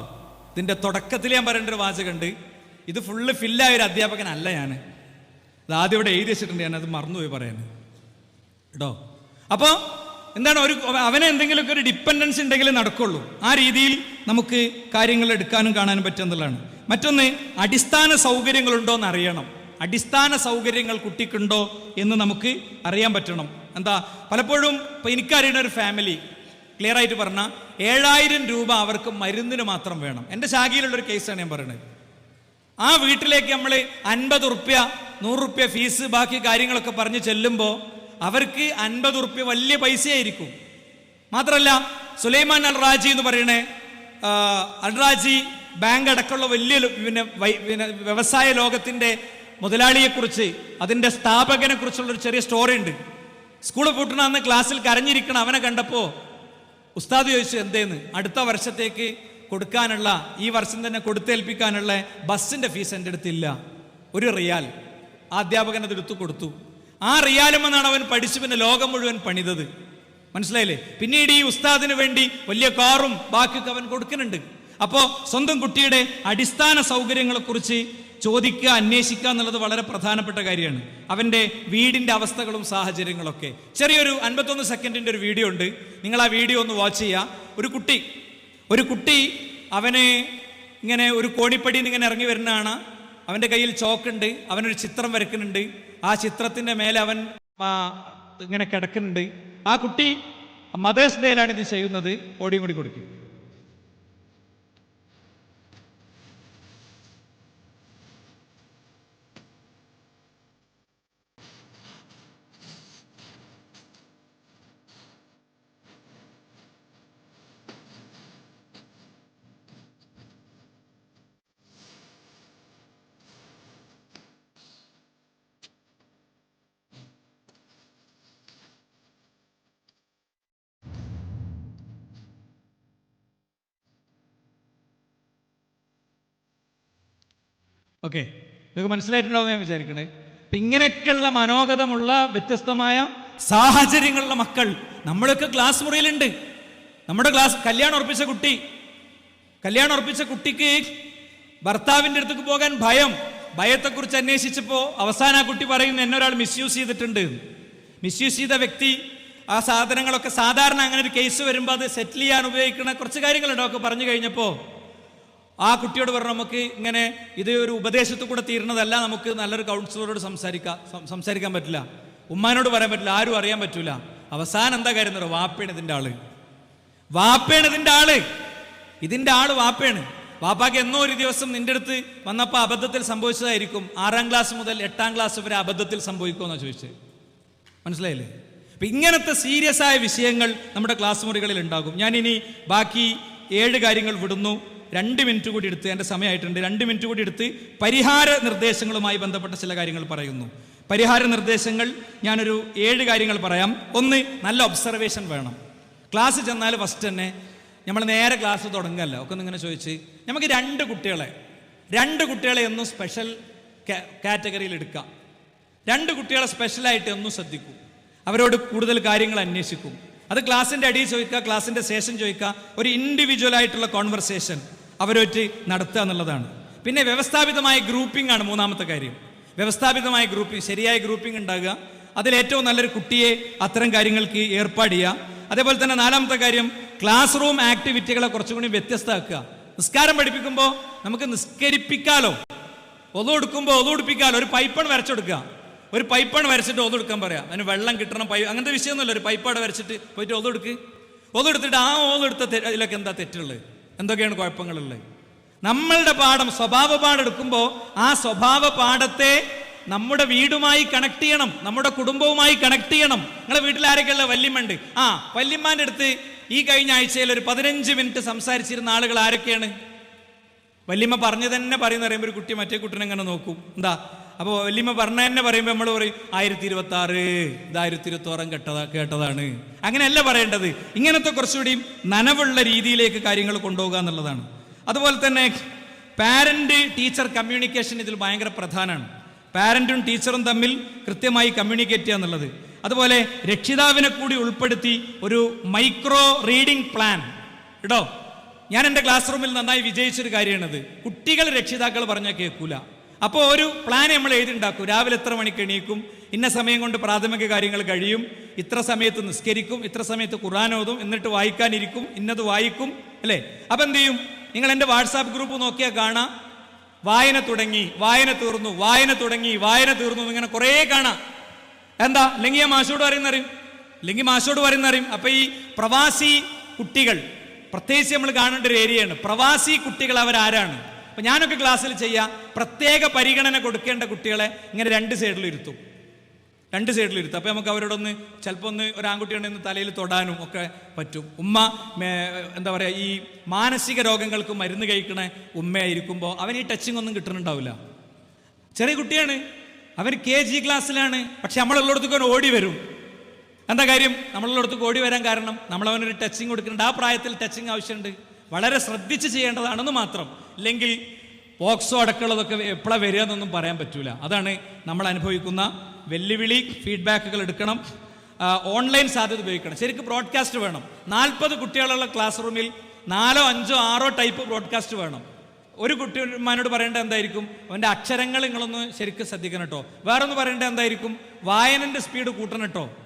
ഇതിന്റെ തുടക്കത്തിൽ ഞാൻ പറയേണ്ട ഒരു വാചകമുണ്ട്. ഇത് ഫുള്ള് ഫില്ലായ ഒരു അധ്യാപകനല്ല ഞാൻ അത് ആദ്യം ഇവിടെ എഴുതി വെച്ചിട്ടുണ്ട് ഞാൻ അത് മറന്നുപോയി പറയാൻ കേട്ടോ അപ്പോൾ എന്താണ് ഒരു അവനെ എന്തെങ്കിലുമൊക്കെ ഒരു ഡിപ്പെൻഡൻസ് ഉണ്ടെങ്കിൽ നടക്കുള്ളൂ. ആ രീതിയിൽ നമുക്ക് കാര്യങ്ങൾ എടുക്കാനും കാണാനും പറ്റുന്നതാണ് മറ്റൊന്ന് അടിസ്ഥാന സൗകര്യങ്ങളുണ്ടോ എന്ന് അറിയണം. അടിസ്ഥാന സൗകര്യങ്ങൾ കുട്ടിക്കുണ്ടോ എന്ന് നമുക്ക് അറിയാൻ പറ്റണം. എന്താ പലപ്പോഴും ഇപ്പം എനിക്കറിയുന്ന ഒരു ഫാമിലി ക്ലിയർ ആയിട്ട് പറഞ്ഞാൽ ഏഴായിരം രൂപ അവർക്ക് മരുന്നിന് മാത്രം വേണം. എന്റെ ശാഖയിലുള്ളൊരു കേസാണ് ഞാൻ പറയുന്നത്. ആ വീട്ടിലേക്ക് നമ്മൾ അൻപത് ഉറുപ്യ നൂറ് ഉറുപ്യ ഫീസ് ബാക്കി കാര്യങ്ങളൊക്കെ പറഞ്ഞ് ചെല്ലുമ്പോൾ അവർക്ക് അൻപത് ഉറുപ്പ്യ വലിയ പൈസയായിരിക്കും. മാത്രമല്ല സുലൈമാൻ അൽ റാജി എന്ന് പറയണേ അൽ റാജി ബാങ്ക് അടക്കമുള്ള വലിയ പിന്നെ വ്യവസായ ലോകത്തിന്റെ മുതലാളിയെക്കുറിച്ച് അതിന്റെ സ്ഥാപകനെ കുറിച്ചുള്ള ഒരു ചെറിയ സ്റ്റോറി ഉണ്ട്. സ്കൂൾ പൂട്ടണ അന്ന് ക്ലാസ്സിൽ കരഞ്ഞിരിക്കണം അവനെ കണ്ടപ്പോൾ ഉസ്താദ് ചോദിച്ചു എന്തേന്ന്? അടുത്ത വർഷത്തേക്ക് കൊടുക്കാനുള്ള ഈ വർഷം തന്നെ കൊടുത്തേൽപ്പിക്കാനുള്ള ബസ്സിന്റെ ഫീസ് എന്റെ അടുത്തില്ല ഒരു റിയാൽ. ആ അധ്യാപകൻ അതെടുത്തു കൊടുത്തു. ആ റിയാലുമെന്നാണ് അവൻ പഠിച്ചു പിന്നെ ലോകം മുഴുവൻ പണിതത്. മനസ്സിലായില്ലേ? പിന്നീട് ഈ ഉസ്താദിന് വേണ്ടി വലിയ കാറും ബാക്കിയൊക്കെ അവൻ കൊടുക്കുന്നുണ്ട്. അപ്പോൾ സ്വന്തം കുട്ടിയുടെ അടിസ്ഥാന സൗകര്യങ്ങളെക്കുറിച്ച് ചോദിക്കുക അന്വേഷിക്കുക എന്നുള്ളത് വളരെ പ്രധാനപ്പെട്ട കാര്യമാണ്. അവന്റെ വീടിന്റെ അവസ്ഥകളും സാഹചര്യങ്ങളൊക്കെ. ചെറിയൊരു അൻപത്തൊന്ന് സെക്കൻഡിന്റെ ഒരു വീഡിയോ ഉണ്ട്. നിങ്ങൾ ആ വീഡിയോ ഒന്ന് വാച്ച് ചെയ്യുക. ഒരു കുട്ടി ഒരു കുട്ടി അവന് ഇങ്ങനെ ഒരു കോണിപ്പടിയിൽ നിന്ന് ഇങ്ങനെ ഇറങ്ങി വരുന്നതാണ്. അവന്റെ കയ്യിൽ ചോക്കുണ്ട് അവനൊരു ചിത്രം വരയ്ക്കുന്നുണ്ട്. ആ ചിത്രത്തിന്റെ മേലെ അവൻ ഇങ്ങനെ കിടക്കുന്നുണ്ട്. ആ കുട്ടി മദേഴ്സ് ഡേയിലാണ് ഇത് ചെയ്യുന്നത്. ഓടിയും കൂടി കൊടുക്കും. ഓക്കെ. നിങ്ങൾക്ക് മനസ്സിലായിട്ടുണ്ടാവും ഞാൻ വിചാരിക്കണേ. അപ്പൊ ഇങ്ങനെയൊക്കെയുള്ള മനോഗതമുള്ള വ്യത്യസ്തമായ സാഹചര്യങ്ങളുള്ള മക്കൾ നമ്മളൊക്കെ ക്ലാസ് മുറിയിലുണ്ട്. നമ്മുടെ ക്ലാസ് കല്യാണം ഉറപ്പിച്ച കുട്ടി കല്യാണം ഉറപ്പിച്ച കുട്ടിക്ക് ഭർത്താവിന്റെ അടുത്തേക്ക് പോകാൻ ഭയം ഭയത്തെക്കുറിച്ച് അന്വേഷിച്ചപ്പോൾ അവസാനം ആ കുട്ടി പറയുന്നു എന്നെ ഒരാൾ മിസ്യൂസ് ചെയ്തിട്ടുണ്ട്. മിസ്യൂസ് ചെയ്ത വ്യക്തി ആ സാധനങ്ങളൊക്കെ സാധാരണ അങ്ങനെ ഒരു കേസ് വരുമ്പോൾ അത് സെറ്റിൽ ചെയ്യാൻ ഉപയോഗിക്കുന്ന കുറച്ച് കാര്യങ്ങളുണ്ടോ. ഒക്കെ പറഞ്ഞു കഴിഞ്ഞപ്പോൾ ആ കുട്ടിയോട് പറഞ്ഞു നമുക്ക് ഇങ്ങനെ ഇത് ഒരു ഉപദേശത്തിൽ കൂടെ തീരുന്നതല്ല നമുക്ക് നല്ലൊരു കൗൺസിലറോട് സംസാരിക്കാം സംസാരിക്കാൻ പറ്റില്ല. ഉമ്മാനോട് പറയാൻ പറ്റില്ല ആരും അറിയാൻ പറ്റൂല. അവസാനം എന്താ കാര്യം എന്ന് പറയുക വാപ്പയാണ് ഇതിന്റെ ആൾ. വാപ്പയാണ് ഇതിന്റെ ആൾ. ഇതിന്റെ ആൾ വാപ്പയാണ്. വാപ്പാക്ക് എന്നോ ഒരു ദിവസം നിന്റെ അടുത്ത് വന്നപ്പോൾ അബദ്ധത്തിൽ സംഭവിച്ചതായിരിക്കും. ആറാം ക്ലാസ് മുതൽ എട്ടാം ക്ലാസ് വരെ അബദ്ധത്തിൽ സംഭവിക്കുമെന്നാണ് ചോദിച്ചത്. മനസ്സിലായില്ലേ? അപ്പം ഇങ്ങനത്തെ സീരിയസ് ആയ വിഷയങ്ങൾ നമ്മുടെ ക്ലാസ് മുറികളിൽ ഉണ്ടാകും. ഞാനിനി ബാക്കി ഏഴ് കാര്യങ്ങൾ വിടുന്നു. രണ്ട് മിനിറ്റ് കൂടി എടുത്ത് എന്റെ സമയമായിട്ടുണ്ട്. രണ്ട് മിനിറ്റ് കൂടി എടുത്ത് പരിഹാര നിർദ്ദേശങ്ങളുമായി ബന്ധപ്പെട്ട ചില കാര്യങ്ങൾ പറയുന്നു. പരിഹാര നിർദ്ദേശങ്ങൾ ഞാനൊരു ഏഴ് കാര്യങ്ങൾ പറയാം. ഒന്ന് നല്ല ഒബ്സർവേഷൻ വേണം. ക്ലാസ് ചെന്നാൽ ഫസ്റ്റ് തന്നെ നമ്മൾ നേരെ ക്ലാസ് തുടങ്ങുകയല്ല. ഒക്കെ ഇങ്ങനെ ചോദിച്ച് നമുക്ക് രണ്ട് കുട്ടികളെ രണ്ട് കുട്ടികളെ എന്നും സ്പെഷ്യൽ കാറ്റഗറിയിൽ എടുക്കാം. രണ്ട് കുട്ടികളെ സ്പെഷ്യലായിട്ട് എന്നും ശ്രദ്ധിക്കും. അവരോട് കൂടുതൽ കാര്യങ്ങൾ അന്വേഷിക്കും. അത് ക്ലാസിന്റെ അടിയിൽ ചോദിക്കുക ക്ലാസിന്റെ ശേഷം ചോദിക്കുക. ഒരു ഇൻഡിവിജ്വൽ ആയിട്ടുള്ള കോൺവെർസേഷൻ അവരുമായിട്ട് നടത്തുക എന്നുള്ളതാണ്. പിന്നെ വ്യവസ്ഥാപിതമായ ഗ്രൂപ്പിംഗ് ആണ് മൂന്നാമത്തെ കാര്യം. വ്യവസ്ഥാപിതമായ ഗ്രൂപ്പിംഗ് ശരിയായ ഗ്രൂപ്പിംഗ് ഉണ്ടാകുക. അതിൽ ഏറ്റവും നല്ലൊരു കുട്ടിയെ അത്തരം കാര്യങ്ങൾക്ക് ഏർപ്പാട് ചെയ്യുക. അതേപോലെ തന്നെ നാലാമത്തെ കാര്യം ക്ലാസ് റൂം ആക്ടിവിറ്റികളെ കുറച്ചും കൂടി വ്യത്യസ്തമാക്കുക. നിസ്കാരം പഠിപ്പിക്കുമ്പോൾ നമുക്ക് നിസ്കരിപ്പിക്കാലോ. ഒതു കൊടുക്കുമ്പോൾ ഒതു കൊടുപ്പിക്കാലോ. ഒരു പൈപ്പൺ വരച്ചെടുക്കുക. ഒരു പൈപ്പൺ വരച്ചിട്ട് ഒതു കൊടുക്കാൻ പറയാം. അതിന് വെള്ളം കിട്ടണം പൈ അങ്ങനത്തെ വിഷയമൊന്നുമില്ല. ഒരു പൈപ്പാട് വരച്ചിട്ട് പോയിട്ട് ഒതു കൊടുക്ക്. ഒതു എടുത്തിട്ട് ആ ഒതു എടുത്ത ഇതിലൊക്കെ എന്താ തെറ്റുള്ളത്? എന്തൊക്കെയാണ് കുഴപ്പങ്ങളുള്ളത് നമ്മളുടെ പാഠം സ്വഭാവ പാഠം എടുക്കുമ്പോൾ ആ സ്വഭാവ പാഠത്തെ നമ്മുടെ വീടുമായി കണക്ട് ചെയ്യണം നമ്മുടെ കുടുംബവുമായി കണക്ട് ചെയ്യണം നിങ്ങളെ വീട്ടിൽ ആരൊക്കെയുള്ള വല്യമ്മണ്ട് ആ വല്യമ്മാന്റെ അടുത്ത് ഈ കഴിഞ്ഞ ആഴ്ചയിൽ ഒരു പതിനഞ്ച് മിനിറ്റ് സംസാരിച്ചിരുന്ന ആളുകൾ ആരൊക്കെയാണ് വല്യമ്മ പറഞ്ഞു തന്നെ പറയുന്ന പറയുമ്പോൾ ഒരു കുട്ടി മറ്റേ കുട്ടിനെ ഇങ്ങനെ നോക്കും എന്താ അപ്പോൾ വല്യമ്മ പറഞ്ഞ തന്നെ പറയുമ്പോൾ നമ്മൾ പറയും ആയിരത്തി ഇരുപത്തി ആറ് ഇത് ആയിരത്തി ഇരുപത്തി ആറും കേട്ടതാ കേട്ടതാണ്. അങ്ങനെയല്ല പറയേണ്ടത്. ഇങ്ങനത്തെ കുറച്ചുകൂടി നനവുള്ള രീതിയിലേക്ക് കാര്യങ്ങൾ കൊണ്ടുപോകുക എന്നുള്ളതാണ്. അതുപോലെ തന്നെ പാരന്റ് ടീച്ചർ കമ്മ്യൂണിക്കേഷൻ ഇതിൽ ഭയങ്കര പ്രധാനമാണ്. പാരന്റും ടീച്ചറും തമ്മിൽ കൃത്യമായി കമ്മ്യൂണിക്കേറ്റ് ചെയ്യുക എന്നുള്ളത്. അതുപോലെ രക്ഷിതാവിനെ കൂടി ഉൾപ്പെടുത്തി ഒരു മൈക്രോ റീഡിംഗ് പ്ലാൻ കേട്ടോ? ഞാൻ എന്റെ ക്ലാസ് റൂമിൽ നന്നായി വിജയിച്ചൊരു കാര്യമാണത്. കുട്ടികൾ രക്ഷിതാക്കൾ പറഞ്ഞാൽ കേൾക്കൂല. അപ്പോൾ ഒരു പ്ലാൻ നമ്മൾ എഴുതിണ്ടാക്കും. രാവിലെ എത്ര മണിക്ക് എണീക്കും? ഇന്ന സമയം കൊണ്ട് പ്രാഥമിക കാര്യങ്ങൾ കഴിയും. ഇത്ര സമയത്ത് നിസ്കരിക്കും. ഇത്ര സമയത്ത് ഓതും. എന്നിട്ട് വായിക്കാനിരിക്കും. ഇന്നത് വായിക്കും. അല്ലേ? അപ്പം എന്ത് ചെയ്യും? നിങ്ങൾ എന്റെ വാട്സാപ്പ് ഗ്രൂപ്പ് നോക്കിയാൽ കാണാം. വായന തുടങ്ങി. വായന തീർന്നു. വായന തുടങ്ങി. വായന തീർന്നു ഇങ്ങനെ കുറേ കാണാം. എന്താ? അല്ലെങ്കിൽ ഞാൻ മാഷോട് പറയുന്നറിയും? അല്ലെങ്കിൽ മാഷോട് പറയുന്നറിയും? അപ്പം ഈ പ്രവാസി കുട്ടികൾ പ്രത്യേകിച്ച് നമ്മൾ കാണേണ്ട ഒരു ഏരിയയാണ്. പ്രവാസി കുട്ടികൾ അവരാരാണ്? അപ്പൊ ഞാനൊക്കെ ക്ലാസ്സിൽ ചെയ്യാം പ്രത്യേക പരിഗണന കൊടുക്കേണ്ട കുട്ടികളെ ഇങ്ങനെ രണ്ട് സൈഡിൽ ഇരുത്തും. രണ്ട് സൈഡിൽ ഇരുത്തും. അപ്പൊ നമുക്ക് അവരോടൊന്ന് ചിലപ്പോൾ ഒന്ന് ഒരു ആൺകുട്ടിയുണ്ടെന്ന് തലയിൽ തൊടാനും ഒക്കെ പറ്റും. ഉമ്മ എന്താ പറയാ ഈ മാനസിക രോഗങ്ങൾക്ക് മരുന്ന് കഴിക്കണ ഉമ്മയായിരിക്കുമ്പോൾ അവൻ ഈ ടച്ചിങ് ഒന്നും കിട്ടുന്നുണ്ടാവില്ല. ചെറിയ കുട്ടിയാണ്. അവൻ കെ ജി ക്ലാസ്സിലാണ് പക്ഷെ നമ്മളുള്ളിടത്തേക്ക് അവൻ ഓടി വരും. എന്താ കാര്യം? നമ്മളുള്ളിടത്തേക്ക് ഓടി വരാൻ കാരണം നമ്മളവനൊരു ടച്ചിങ് കൊടുക്കുന്നുണ്ട്. ആ പ്രായത്തിൽ ടച്ചിങ് ആവശ്യമുണ്ട്. വളരെ ശ്രദ്ധിച്ച് ചെയ്യേണ്ടതാണെന്ന് മാത്രം. അല്ലെങ്കിൽ പോക്സോ അടക്കമുള്ളതൊക്കെ എപ്പോഴാണ് വരിക എന്നൊന്നും പറയാൻ പറ്റൂല. അതാണ് നമ്മൾ അനുഭവിക്കുന്ന വെല്ലുവിളി. ഫീഡ്ബാക്കുകൾ എടുക്കണം. ഓൺലൈൻ സാധ്യത ഉപയോഗിക്കണം. ശരിക്കും ബ്രോഡ്കാസ്റ്റ് വേണം. നാൽപ്പത് കുട്ടികളുള്ള ക്ലാസ് റൂമിൽ നാലോ അഞ്ചോ ആറോ ടൈപ്പ് ബ്രോഡ്കാസ്റ്റ് വേണം. ഒരു കുട്ടിമാനോട് പറയേണ്ടത് എന്തായിരിക്കും? അവന്റെ അക്ഷരങ്ങൾ നിങ്ങളൊന്ന് ശരിക്കും ശ്രദ്ധിക്കണം കേട്ടോ. വേറൊന്ന് പറയേണ്ടത് എന്തായിരിക്കും? വായനന്റെ സ്പീഡ് കൂട്ടണം കേട്ടോ.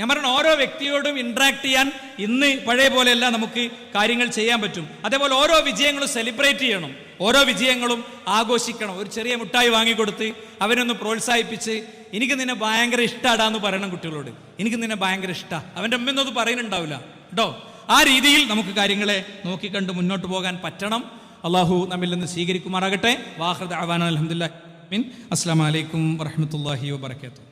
ഞാൻ പറഞ്ഞ ഓരോ വ്യക്തിയോടും ഇൻട്രാക്ട് ചെയ്യാൻ ഇന്ന് പഴയ പോലെയല്ല നമുക്ക് കാര്യങ്ങൾ ചെയ്യാൻ പറ്റും. അതേപോലെ ഓരോ വിജയങ്ങളും സെലിബ്രേറ്റ് ചെയ്യണം. ഓരോ വിജയങ്ങളും ആഘോഷിക്കണം. ഒരു ചെറിയ മുട്ടായി വാങ്ങിക്കൊടുത്ത് അവനൊന്ന് പ്രോത്സാഹിപ്പിച്ച് എനിക്ക് നിന്നെ ഭയങ്കര ഇഷ്ടാടാന്ന് പറയണം കുട്ടികളോട്. എനിക്ക് നിന്നെ ഭയങ്കര ഇഷ്ടാ. അവന്റെ അമ്മയൊന്നും അത് പറയുന്നുണ്ടാവില്ല. കേട്ടോ ആ രീതിയിൽ നമുക്ക് കാര്യങ്ങളെ നോക്കിക്കണ്ട് മുന്നോട്ട് പോകാൻ പറ്റണം. അള്ളാഹു നമ്മിൽ നിന്ന് സ്വീകരിക്കുമാറാകട്ടെ. വാഹൃദ് അവാൻ അലഹമുല്ല അസ്സാം വലൈക്കും വറഹമത്തല്ലാഹി വാബർക്കാത്തു